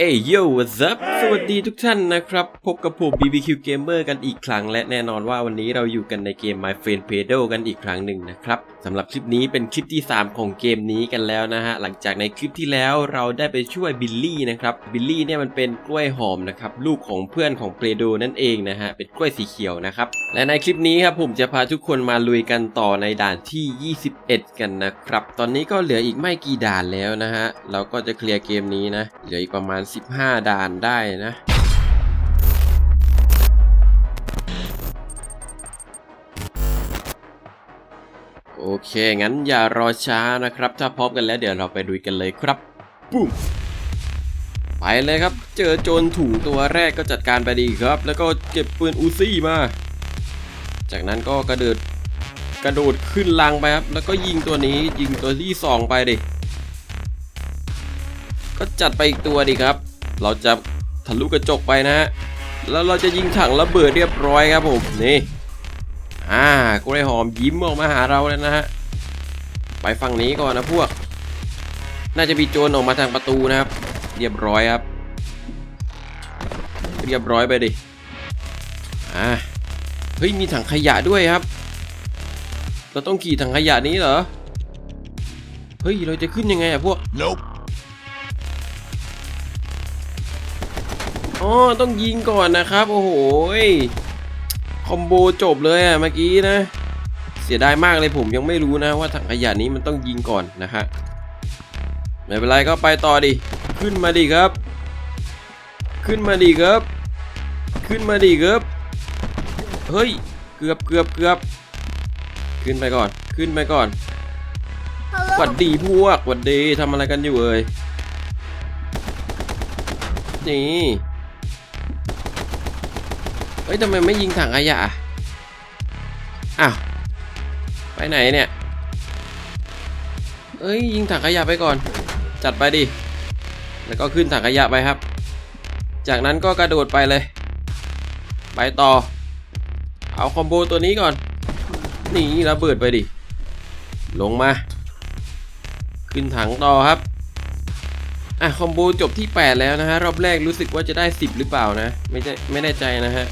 เอ้ยโย่ what's up สวัสดีทุกท่านนะครับ พบกับผม BBQ Gamer กันอีกครั้ง และแน่นอนว่าวันนี้เราอยู่กันในเกม My Friend Pedro กันอีกครั้งหนึ่งนะครับสำหรับคลิปนี้เป็นคลิปที่ 3 ของเกมนี้กันแล้วนะฮะ หลังจากในคลิปที่แล้วเราได้ไปช่วยบิลลี่นะครับ บิลลี่เนี่ยมันเป็นกล้วยหอมนะครับ ลูกของเพื่อนของเปโดนั่นเองนะฮะ เป็นกล้วยสีเขียวนะครับ และในคลิปนี้ครับผมจะพาทุกคนมาลุยกันต่อในด่านที่ 21 กันนะครับ ตอนนี้ก็เหลืออีกไม่กี่ด่านแล้วนะฮะ เราก็จะเคลียร์เกมนี้นะ เหลืออีกประมาณ15 ด่านได้นะโอเค งั้นอย่ารอช้านะครับ ถ้าพร้อมกันแล้วเดี๋ยวเราไปดูกันเลยครับปุ๊มไปเลยครับ เจอโจรถุงตัวแรกก็จัดการไปดีครับ แล้วก็เก็บปืนอูซี่มา จากนั้นก็กระโดดกระโดดขึ้นลังไปครับ แล้วก็ยิงตัวนี้ยิงตัวที่สองไปดิ ก็จัดไปอีกตัวดิครับ เราจะทะลุกระจกไปนะฮะ แล้วเราจะยิงถังระเบิดเรียบร้อยครับผม นี่ อ่ากล้วยหอมยิ้มออกมาหาเราแล้วนะฮะ ไปฝั่งนี้ก่อนนะพวก น่าจะมีโจรออกมาทางประตูนะครับ เรียบร้อยครับ เรียบร้อยไปดิ อ่า เฮ้ย มีถังขยะด้วยครับ เราต้องขี่ถังขยะนี้เหรอ เฮ้ย เราจะขึ้นยังไงอะพวก Nope. ต้องยิงก่อนนะครับ โอ้โหยคอมโบจบเลยอะเมื่อกี้นะ เสียดายมากเลยผมยังไม่รู้นะว่าถังขยะนี้มันต้องยิงก่อนนะฮะไม่เป็นไรก็ไปต่อดิ ขึ้นมาดิครับ ขึ้นมาดิครับ ขึ้นมาดิครับ เฮ้ย เกือบเกือบเกือบ ขึ้นไปก่อน ขึ้นไปก่อน หวัดดีพวก หวัดดีทำอะไรกันอยู่เอ่ยนี่ เฮ้ยทำไมไม่ยิงถังขยะอ้าวไปไหนเนี่ยเอ้ยยิงถังขยะไปก่อน จัดไปดิ แล้วก็ขึ้นถังขยะไปครับ จากนั้นก็กระโดดไปเลย ไปต่อ เอาคอมโบตัวนี้ก่อน นี่ระเบิดไปดิ ลงมา ขึ้นถังต่อครับ อะคอมโบจบที่ 8 แล้วนะฮะ รอบแรกรู้สึกว่าจะได้ 10 หรือเปล่านะ ไม่ใช่ไม่แน่ใจนะฮะ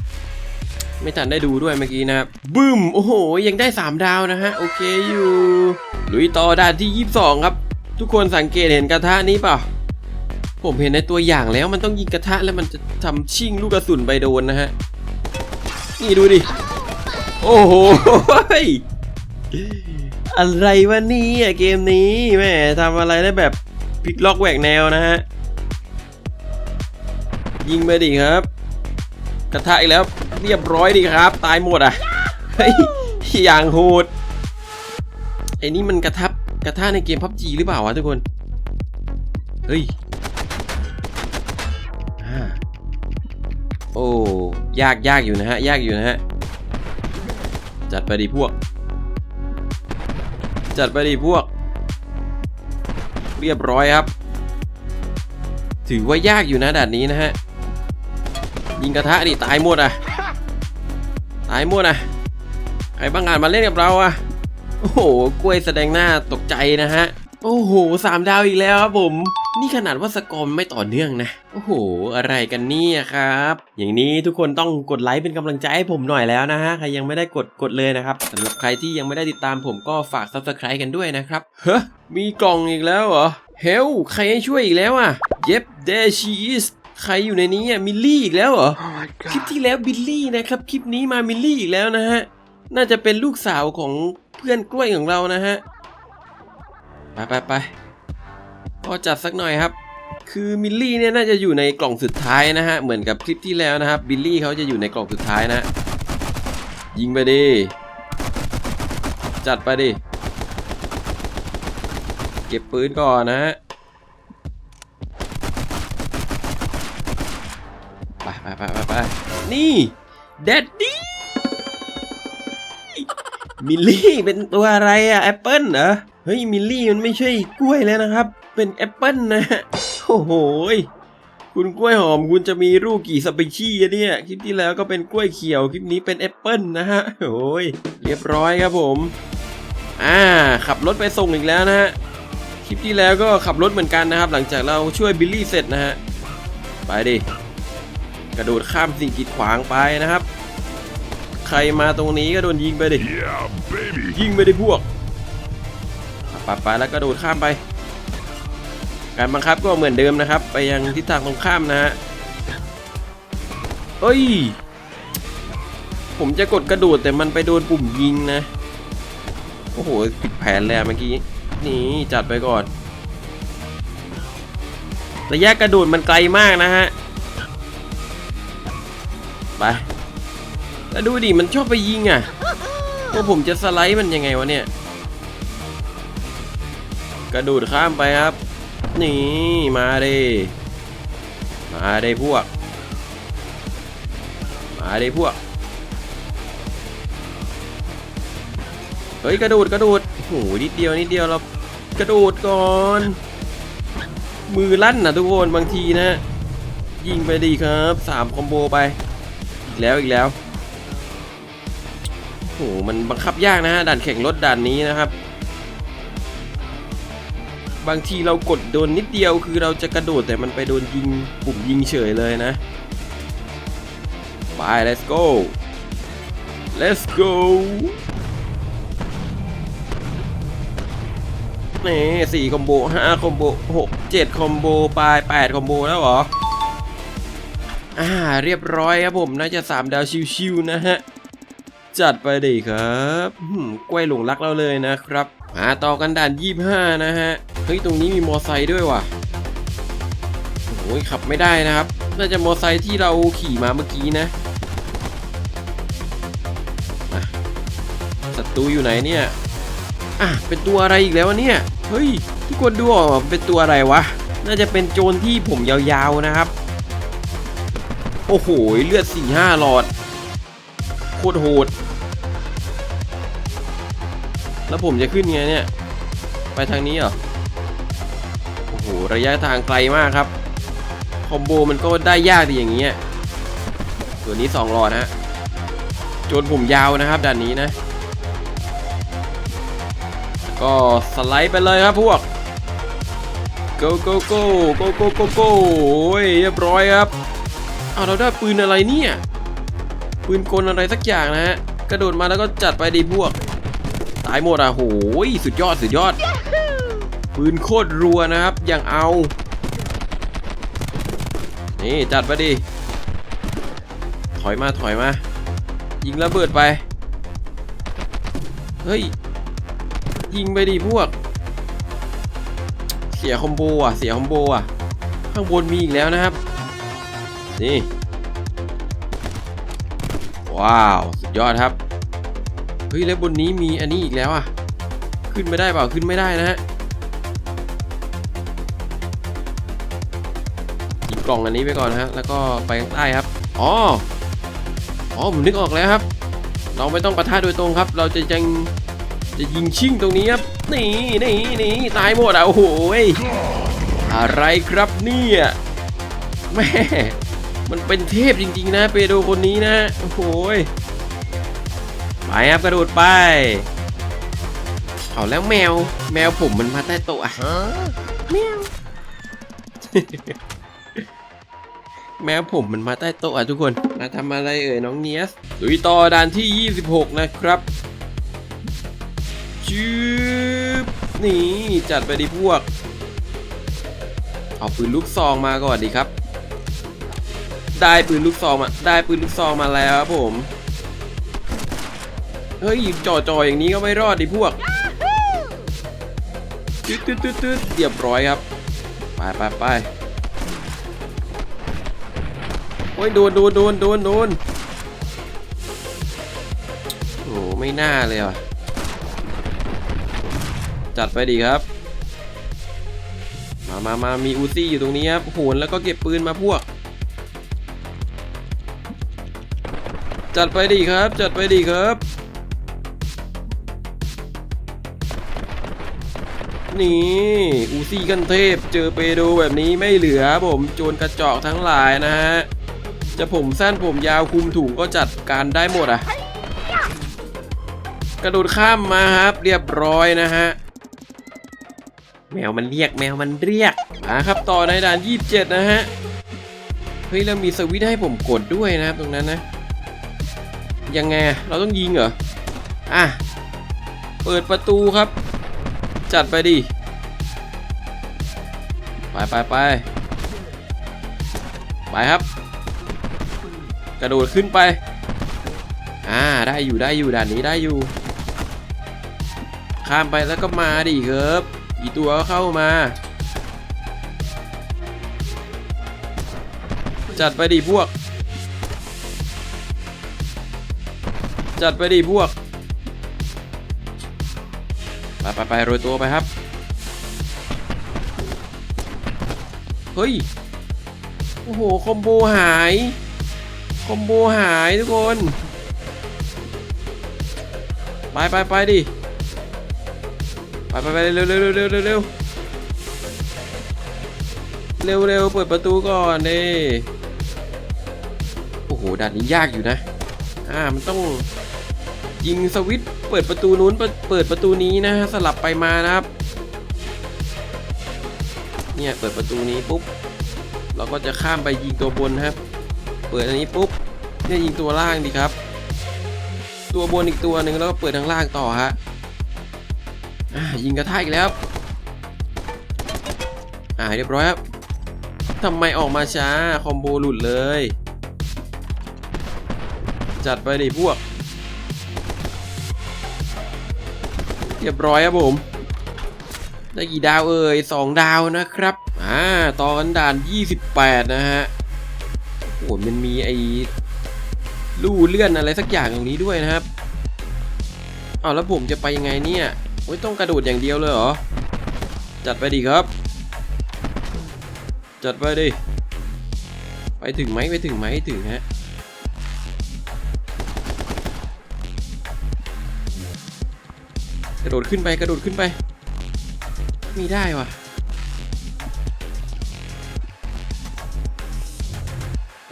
ไม่ทันได้ดูด้วยเมื่อกี้นะครับบึ้ม โอ้โห ยังได้ 3 ดาวนะฮะ โอเคอยู่ลุยต่อด่านที่ 22 ครับ ทุกคนสังเกตเห็นกระทะนี้เปล่า ผมเห็นในตัวอย่างแล้วมันต้องยิงกระทะแล้วมันจะทำชิ่งลูกกระสุนไปโดนนะฮะ นี่ดูดิ โอ้โห อะไรวะนี่ยเกมนี้แม่ทำอะไรได้แบบพลิกล็อกแหวกแนวนะฮะ ยิงไปดิครับ กระทะอีกแล้วเรียบร้อยดีครับ ตายหมดอะเฮ้ยอย่างโหดไอ้นี่มันกระทับกระทะในเกมพับจีหรือเปล่าวะทุกคนเฮ้ยอ่าโอ้ยากยากอยู่นะฮะยากอยู่นะฮะจัดไปดิพวก จัดไปดิพวก เรียบร้อยครับ ถือว่ายากอยู่นะด่านนี้นะฮะ ยิงกระทะดิตายหมดอะ ตายหมดอะใครบ้างงานมาเล่นกับเราอะ โอ้โห กล้วยแสดงหน้าตกใจนะฮะ โอ้โหสามดาวอีกแล้วครับผม นี่ขนาดว่าสกอร์ไม่ต่อเนื่องนะ โอ้โห อะไรกันเนี่ยครับ อย่างนี้ทุกคนต้องกดไลค์เป็นกำลังใจให้ผมหน่อยแล้วนะฮะ ใครยังไม่ได้กดกดเลยนะครับสำหรับใครที่ยังไม่ได้ติดตามผมก็ฝาก subscribe กันด้วยนะครับ เฮ้ยมีกล่องอีกแล้วเหรอ เฮลใครให้ช่วยอีกแล้วอะ เย็บเดชีส ใครอยู่ในนี้อะมิลลี่อีกแล้วเหรอ Oh my คลิปที่แล้วบิลลี่นะครับ คลิปนี้มามิลลี่อีกแล้วนะฮะ น่าจะเป็นลูกสาวของเพื่อนกล้วยของเรานะฮะ ไปไปไปก็จัดสักหน่อยครับ คือมิลลี่เนี่ยน่าจะอยู่ในกล่องสุดท้ายนะฮะ เหมือนกับคลิปที่แล้วนะครับ บิลลี่เขาจะอยู่ในกล่องสุดท้ายนะ ยิงไปดิ จัดไปดิ เก็บปืนก่อนนะฮะ นี่แดดดี้มิลลี่เป็นตัวอะไรอะแอปเปิลเหรอเฮ้ยมิลลี่มันไม่ใช่กล้วยแล้วนะครับ เป็นแอปเปิลนะฮะโอ้โหคุณกล้วยหอมคุณจะมีลูกกี่สเปชี่อะเนี่ยคลิปที่แล้วก็เป็นกล้วยเขียวคลิปนี้เป็นแอปเปิลนะฮะโอ้ยเรียบร้อยครับผมอ่าขับรถไปส่งอีกแล้วนะฮะคลิปที่แล้วก็ขับรถเหมือนกันนะครับ หลังจากเราช่วยบิลลี่เสร็จนะฮะไปดิ กระโดดข้ามสิ่งกีดขวางไปนะครับ ใครมาตรงนี้ก็โดนยิงไปดิ Yeah, ยิงไปดิพวกไปไปแล้วกระโดดข้ามไป การบังคับก็เหมือนเดิมนะครับ ไปยังทิศทางตรงข้ามนะฮะเอ้ย ผมจะกดกระโดดแต่มันไปโดนปุ่มยิงนะ โอ้โหผิดแผนแล้วเมื่อกี้ นี่จัดไปก่อนระยะกระโดดมันไกลมากนะฮะ ไปแล้วดูดิมันชอบไปยิงอะว่าผมจะสไลด์มันยังไงวะเนี่ย กระโดดข้ามไปครับ นี่มาเด้มาเด้พวก มาเด้พวก เฮ้ยกระโดดกระโดดโอ้หนิดเดียวนิดเดียวเรากระโดดก่อน มือลั่นนะทุกคนบางทีนะ ยิงไปดีครับสามคอมโบไป กแล้วอีกแล้วโอ้โหมันบังคับยากนะฮะด่านแข่งรถด่านนี้นะครับ บางทีเรากดโดนนิดเดียวคือเราจะกระโดดแต่มันไปโดนยิงปุ่มยิงเฉยเลยนะไป let's go let's go นี่สี่คอมโบห้าคอมโบหกเจ็ดคอมโบไปแปดคอมโบแล้วเหรอ อ่าเรียบร้อยครับผมน่าจะ 3 ดาวชิวๆนะฮะ จัดไปดิครับหืมกล้วยหลงรักเราเลยนะครับมาต่อกันด่าน 25 นะฮะ เฮ้ย ตรงนี้มีมอไซค์ด้วยว่ะโอ้ยขับไม่ได้นะครับ น่าจะมอไซค์ที่เราขี่มาเมื่อกี้นะอะศัตรูอยู่ไหนเนี่ย อะ เป็นตัวอะไรอีกแล้วเนี่ย เฮ้ย ทุกคนดูออกว่าเป็นตัวอะไรวะ น่าจะเป็นโจรที่ผมยาวๆนะครับ โอ้โห เลือดสี่ห้าหลอด โคตรโหด แล้วผมจะขึ้นไงเนี่ย ไปทางนี้เหรอ โอ้โห ระยะทางไกลมากครับ คอมโบมันก็ได้ยากดีอย่างเงี้ย ตัวนี้สองหลอดฮะจนผมยาวนะครับด่านนี้นะ ก็สไลด์ไปเลยครับพวก go go go go go go go โอ้ยเรียบร้อยครับ เอาเราได้ปืนอะไรเนี่ย ปืนกลอะไรสักอย่างนะฮะ กระโดดมาแล้วก็จัดไปดีพวก ตายหมดอะโหยสุดยอดสุดยอด ปืนโคตรรัวนะครับ อย่างเอา นี่จัดไปดิ ถอยมาถอยมา ยิงระเบิดไป เฮ้ย ยิงไปดิพวก เสียคอมโบอะ เสียคอมโบอะ ข้างบนมีอีกแล้วนะครับ นี่ ว้าว สุดยอดครับ เฮ้ย แล้วบนนี้มีอันนี้อีกแล้วอะ ขึ้นไม่ได้เปล่า ขึ้นไม่ได้นะฮะหยิบกล่องอันนี้ไปก่อนนะฮะ แล้วก็ไปข้างใต้ครับ อ๋อ อ๋อ ผมนึกออกแล้วครับ เราไม่ต้องปะทะโดยตรงครับ เราจะยังจะยิงชิ่งตรงนี้ครับ นี่นี่นี่ตายหมดอะโอ้โหยอะไรครับเนี่ยแม่ มันเป็นเทพจริง ๆ นะเปโดคนนี้นะ โอ้โหยไปครับกระโดดไป เอาแล้วแมว แมวผมมันมาใต้โต๊ะอะแมว แมวผมมันมาใต้โต๊ะอะทุกคนมาทำอะไรเอ่ยน้องเนียสลุยต่อด่านที่ 26 นะครับชืบนี่จัดไปดิพวก เอาปืนลูกซองมาก่อนดีครับ ได้ปืนลูกซองมาได้ปืนลูกซองมาแล้วครับผม เฮ้ยจ่อจอๆอย่างนี้ก็ไม่รอดดิพวกตึ๊ดตึ๊ดตึ๊ดตึ๊ดเรียบร้อยครับ ไปไปไปโอ้ยโดนโดนโดนโดนโดนโอ้ไม่น่าเลยว่ะ จัดไปดีครับ มามามามีอูซี่อยู่ตรงนี้ครับโหนแล้วก็เก็บปืนมาพวก จัดไปดีครับ จัดไปดีครับ นี่อูซี่กันเทพ เจอเปโดแบบนี้ไม่เหลือผมโจรกระจอกทั้งหลายนะฮะ จะผมสั้นผมยาวคุมถุงก็จัดการได้หมดอะ กระโดดข้ามมาครับ เรียบร้อยนะฮะแมวมันเรียกแมวมันเรียกมาครับต่อในด่าน 27 นะฮะ เฮ้ย แล้วมีสวิตให้ผมกดด้วยนะครับตรงนั้นนะ ยังไงเราต้องยิงเหรอ อะ เปิดประตูครับ จัดไปดิ ไปไปไปไปครับ กระโดดขึ้นไป อ่า ได้อยู่ได้อยู่ด่านนี้ได้อยู่ ข้ามไปแล้วก็มาดิครับอีตัวก็เข้ามา จัดไปดิพวก จัดไปดิพวกไปไปไปโรยตัวไปครับ เฮ้ย โอ้โห คอมโบหาย คอมโบหายทุกคน ไปไปไปดิ ไปไปไปเร็วเร็วเร็วเร็วเร็วเร็วเร็วเร็วเปิดประตูก่อนดิโอ้โหด่านนี้ยากอยู่นะ อ่า มันต้อง ยิงสวิตเปิดประตูนู้นเปิดประตูนี้นะสลับไปมานะครับ เนี่ยเปิดประตูนี้ปุ๊บเราก็จะข้ามไปยิงตัวบนครับ เปิดอันนี้ปุ๊บเนี่ยยิงตัวล่างดีครับ ตัวบนอีกตัวหนึ่งแล้วก็เปิดทางล่างต่อฮะยิงกระทะอีกแล้วอ่าเรียบร้อยครับทำไมออกมาช้าคอมโบหลุดเลย จัดไปดิพวก เรียบร้อยครับผม ได้กี่ดาวเอ่ยสองดาวนะครับ อ่า ตอนด่าน 28 นะฮะ โอ้โหมันมีไอ้ลู่เลื่อนอะไรสักอย่างตรงนี้ด้วยนะครับ เอาแล้วผมจะไปยังไงเนี่ยโอ้ยต้องกระโดดอย่างเดียวเลยเหรอ จัดไปดิครับ จัดไปดิ ไปถึงไหมไปถึงไหมถึงฮะ ระโดดขึ้นไปกระโดดขึ้นไป มีได้วะ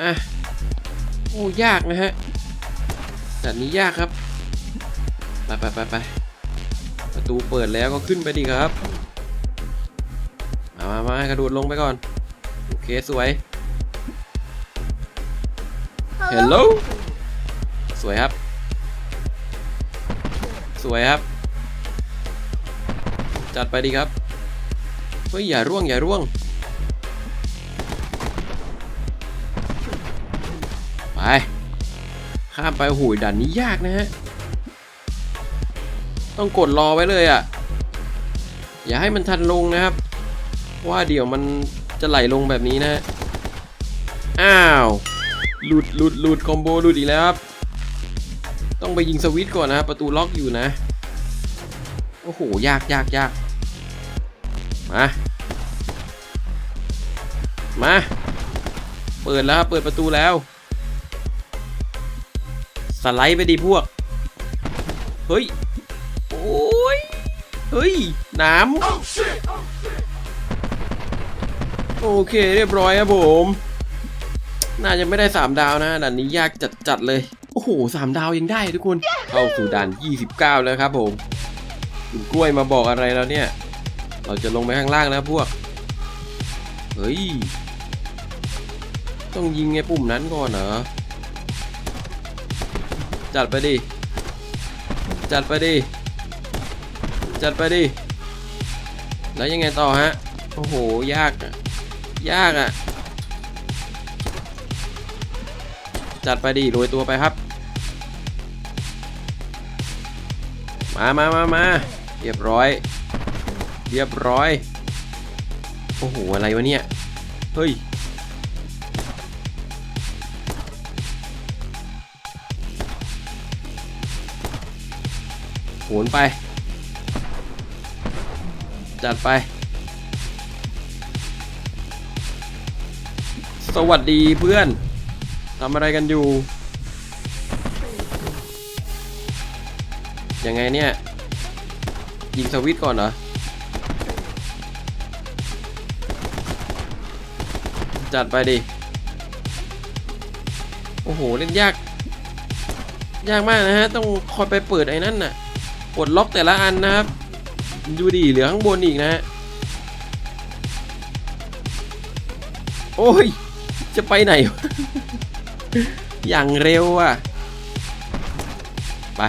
อะโอ้ยากนะฮะแต่นี้ยากครับ ไปไปไปไปประตูเปิดแล้วก็ขึ้นไปดีครับ มามามากระโดดลงไปก่อน โอเคสวย Hello สวยครับ สวยครับ จัดไปดีครับ เฮ้ย อย่าร่วง อย่าร่วง ไป ข้ามไปหูด่านนี้ยากนะฮะ ต้องกดรอไว้เลยอะ่ะ อย่าให้มันทันลงนะครับ ว่าเดี๋ยวมันจะไหลลงแบบนี้นะฮะ อ้าว หลุดหลุดหลุดคอมโบหลุดอีกแล้วครับต้องไปยิงสวิตช์ก่อนนะประตูล็อกอยู่นะ โอ้โห ยากยากยาก มา มา เปิดแล้วเปิดประตูแล้ว สไลด์ไปดิพวก เฮ้ย โอ้ย เฮ้ย น้ำ โอเคเรียบร้อยครับผม น่าจะไม่ได้ 3 ดาวนะด่านนี้ยากจัดๆเลย โอ้โห3ดาวยังได้ทุกคน เข้าสู่ด่าน 29 แล้วครับผมคุณกล้วยมาบอกอะไรแล้วเนี่ย เราจะลงไปข้างล่างแล้วพวก เฮ้ย ต้องยิงไงปุ่มนั้นก่อนเหรอ จัดไปดิ จัดไปดิ จัดไปดิ แล้วยังไงต่อฮะ โอ้โห ยากอะยากอะจัดไปดิโรยตัวไปครับ มามามามาเรียบร้อย เรียบร้อย โอ้โห อะไรวะเนี่ย เฮ้ย โหนไป จัดไป สวัสดีเพื่อนทำอะไรกันอยู่ ยังไงเนี่ย ยิงสวิตก่อนเหรอ จัดไปดิ โอ้โห เล่นยาก ยากมากนะฮะ ต้องคอยไปเปิดไอ้นั่นน่ะกดล็อกแต่ละอันนะครับ ดูดิเหลือข้างบนอีกนะฮะ โอ้ย จะไปไหน อย่างเร็วอะ ไป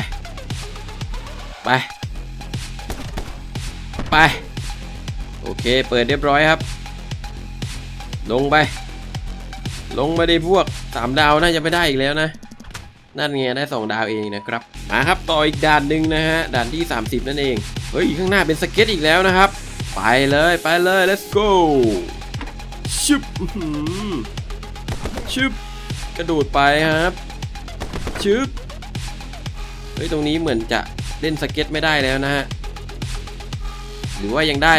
ไป ไป โอเค เปิดเรียบร้อยครับ ลงไป ลงไปดิพวกสามดาวน่าจะไม่ได้อีกแล้วนะ นั่นไงได้สองดาวเองนะครับมาครับต่ออีกด่านหนึ่งนะฮะด่านที่ 30 นั่นเองเฮ้ยข้างหน้าเป็นสเก็ตอีกแล้วนะครับ ไปเลยไปเลย let's go ชึบชึบกระโดดไปครับชึบเฮ้ยตรงนี้เหมือนจะเล่นสเก็ตไม่ได้แล้วนะฮะหรือว่ายังได้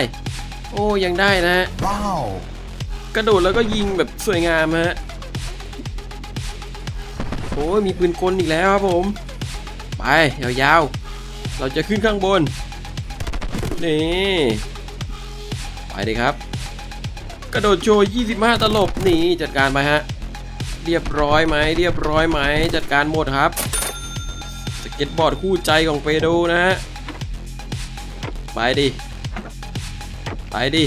โอ้ยังได้นะฮะ Wow. กระโดดแล้วก็ยิงแบบสวยงามฮะโอ้ยมีปืนกลอีกแล้วครับผม ไปยาวๆ เราจะขึ้นข้างบน นี่ ไปเลยครับ กระโดดโชว์ 25 ตลบ นี่จัดการไปฮะ เรียบร้อยไหม เรียบร้อยไหม จัดการหมดครับ สเก็ตบอร์ดคู่ใจของเฟโดนะฮะ ไปดิ ไปดิ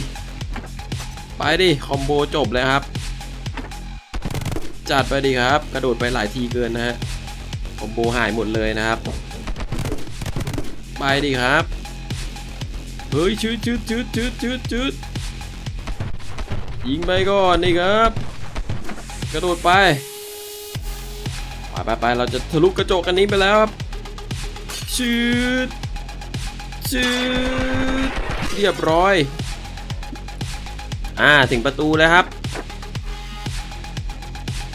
ไปดิ คอมโบจบเลยครับ จัดไปดิครับ กระโดดไปหลายทีเกินนะฮะ คอมโบหายหมดเลยนะครับ ไปดิครับ เฮ้ยชืดชืดชืดชืดชืดชืดยิงไปก่อนนี่ครับ กระโดดไปไปไปไปเราจะทะลุกระจกอันนี้ไปแล้วครับชืดชืดเรียบร้อย อ่าถึงประตูแล้วครับ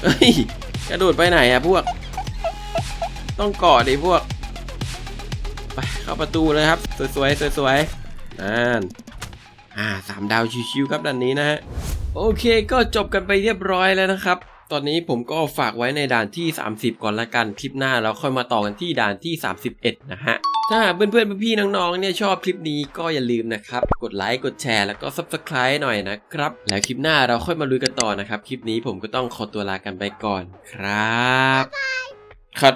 เฮ้ยกระโดดไปไหนอะพวก ต้องเกาะดิพวก ไปเข้าประตูเลยครับ สวยๆสวยๆนั่นอ่าสามดาวชิวๆครับด้านนี้นะฮะโอเคก็จบกันไปเรียบร้อยแล้วนะครับ ตอนนี้ผมก็ฝากไว้ในด่านที่ 30 ก่อนละกัน คลิปหน้าเราค่อยมาต่อกันที่ด่านที่ 31 นะฮะ ถ้าเพื่อนเพื่อนพี่น้องๆเนี่ยชอบคลิปนี้ก็อย่าลืมนะครับ กดไลค์กดแชร์แล้วก็ Subscribe หน่อยนะครับ แล้วคลิปหน้าเราค่อยมาลุยกันต่อนะครับ คลิปนี้ผมก็ต้องขอตัวลากันไปก่อนครับคัด